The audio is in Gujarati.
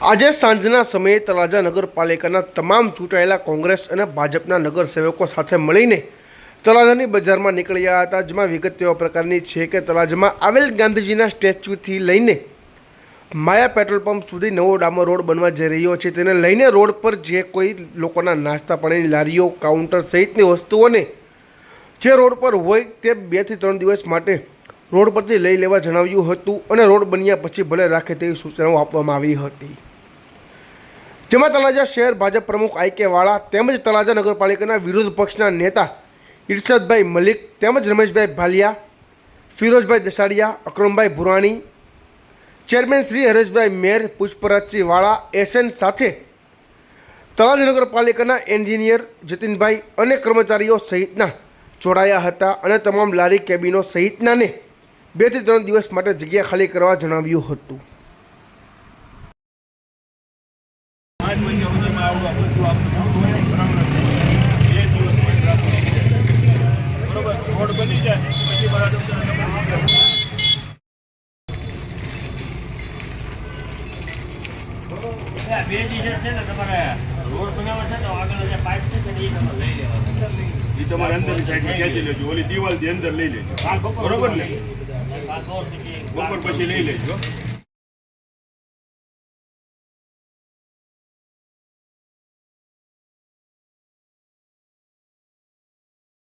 આજે સાંજના સમયે તળાજા નગરપાલિકાના તમામ ચૂંટાયેલા કોંગ્રેસ અને ભાજપના નગરસેવકો સાથે મળીને તળાજાની બજારમાં નીકળ્યા હતા, જેમાં વિગત એવા પ્રકારની છે કે તળાજામાં આવેલ ગાંધીજીના સ્ટેચ્યુથી લઈને માયા પેટ્રોલ પંપ સુધી નવો ડામર રોડ બનવા જઈ રહ્યો છે. તેને લઈને રોડ પર જે કોઈ લોકોના નાસ્તા, પાણીની લારીઓ, કાઉન્ટર સહિતની વસ્તુઓને જે રોડ પર હોય તે બેથી ત્રણ દિવસ માટે રોડ પરથી લઈ લેવા જણાવ્યું હતું અને રોડ બન્યા પછી ભલે રાખે તેવી સૂચનાઓ આપવામાં આવી હતી. જેમાં તળાજા શહેર ભાજપ પ્રમુખ આઈ કે વાળા તેમજ તળાજા નગરપાલિકાના વિરોધ પક્ષના નેતા ઇરશદભાઈ મલિક તેમજ રમેશભાઈ ભાલિયા, ફિરોજભાઈ દસાડિયા, અક્રમભાઈ ભુરાણી, ચેરમેન શ્રી હરેશભાઈ મેર, પુષ્પરાજસિંહ વાળા, એસએન સાથે તળાજા નગરપાલિકાના એન્જિનિયર જતીનભાઈ અને કર્મચારીઓ સહિતના જોડાયા હતા અને તમામ લારી કેબિનો સહિતનાને બેથી ત્રણ દિવસ માટે જગ્યા ખાલી કરવા જણાવ્યું હતું. પાંચ મહિના સુધીમાં આવડું બધું આપણું પૂરું બે દિવસ પછી રોડ બની જાય પછી મારા ડોક્ટરને નંબર આપો. આ બે ડીઝલ છે ને? તમારે રોડ બનાવવા છે તો આગળ જે પાઇપ છે ને એ તમારે લઈ લેવાનો ઈ તમારે અંદરની સાઈડમાં ખેંચી લેજો ઓલી દિવાલથી અંદર લઈ લેજો. બરોબર ને? બપોર પછી લઈ લેજો.